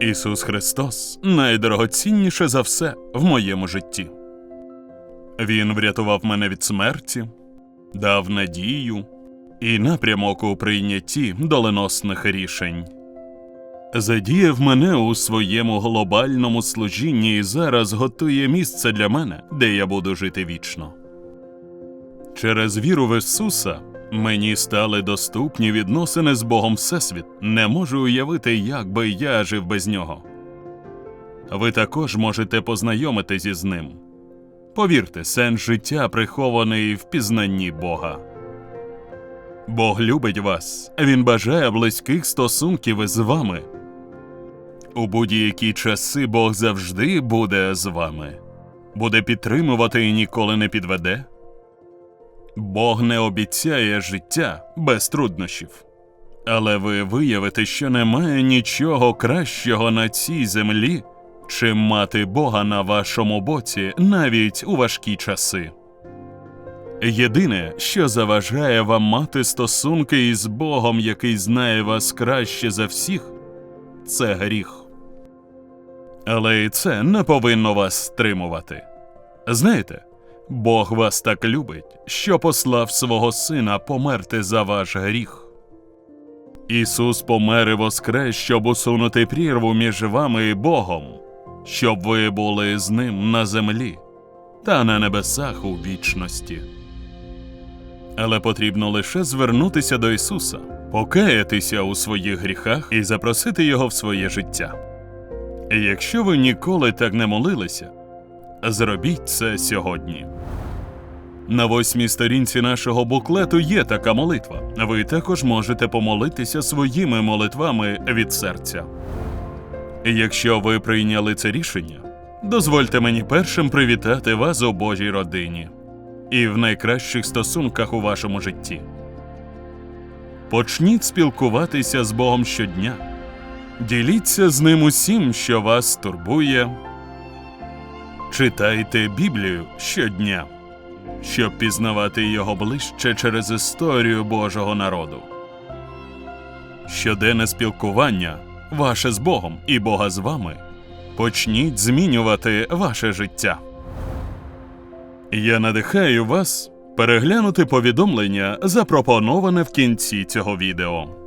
Ісус Христос найдорогоцінніше за все в моєму житті. Він врятував мене від смерті, дав надію і напрямок у прийнятті доленосних рішень. Задіяв мене у своєму глобальному служінні і зараз готує місце для мене, де я буду жити вічно. Через віру в Ісуса мені стали доступні відносини з Богом Всесвіт. Не можу уявити, як би я жив без нього. Ви також можете познайомитись із ним. Повірте, сенс життя прихований в пізнанні Бога. Бог любить вас, Він бажає близьких стосунків із вами. У будь-які часи Бог завжди буде з вами, буде підтримувати і ніколи не підведе. Бог не обіцяє життя без труднощів. Але ви виявите, що немає нічого кращого на цій землі, чим мати Бога на вашому боці навіть у важкі часи. Єдине, що заважає вам мати стосунки із Богом, який знає вас краще за всіх, це гріх. Але і це не повинно вас стримувати. Знаєте, Бог вас так любить, що послав свого сина померти за ваш гріх. Ісус помер і воскрес, щоб усунути прірву між вами і Богом, щоб ви були з ним на землі та на небесах у вічності. Але потрібно лише звернутися до Ісуса, покаятися у своїх гріхах і запросити Його в своє життя. І Якщо ви ніколи так не молилися, зробіть це сьогодні. На восьмій сторінці нашого буклету є така молитва. Ви також можете помолитися своїми молитвами від серця. Якщо ви прийняли це рішення, дозвольте мені першим привітати вас у Божій родині і в найкращих стосунках у вашому житті. Почніть спілкуватися з Богом щодня. Діліться з ним усім, що вас турбує. Читайте Біблію щодня, щоб пізнавати його ближче через історію Божого народу. Щоденне спілкування ваше з Богом і Бога з вами. Почніть змінювати ваше життя. Я надихаю вас переглянути повідомлення, запропоноване в кінці цього відео.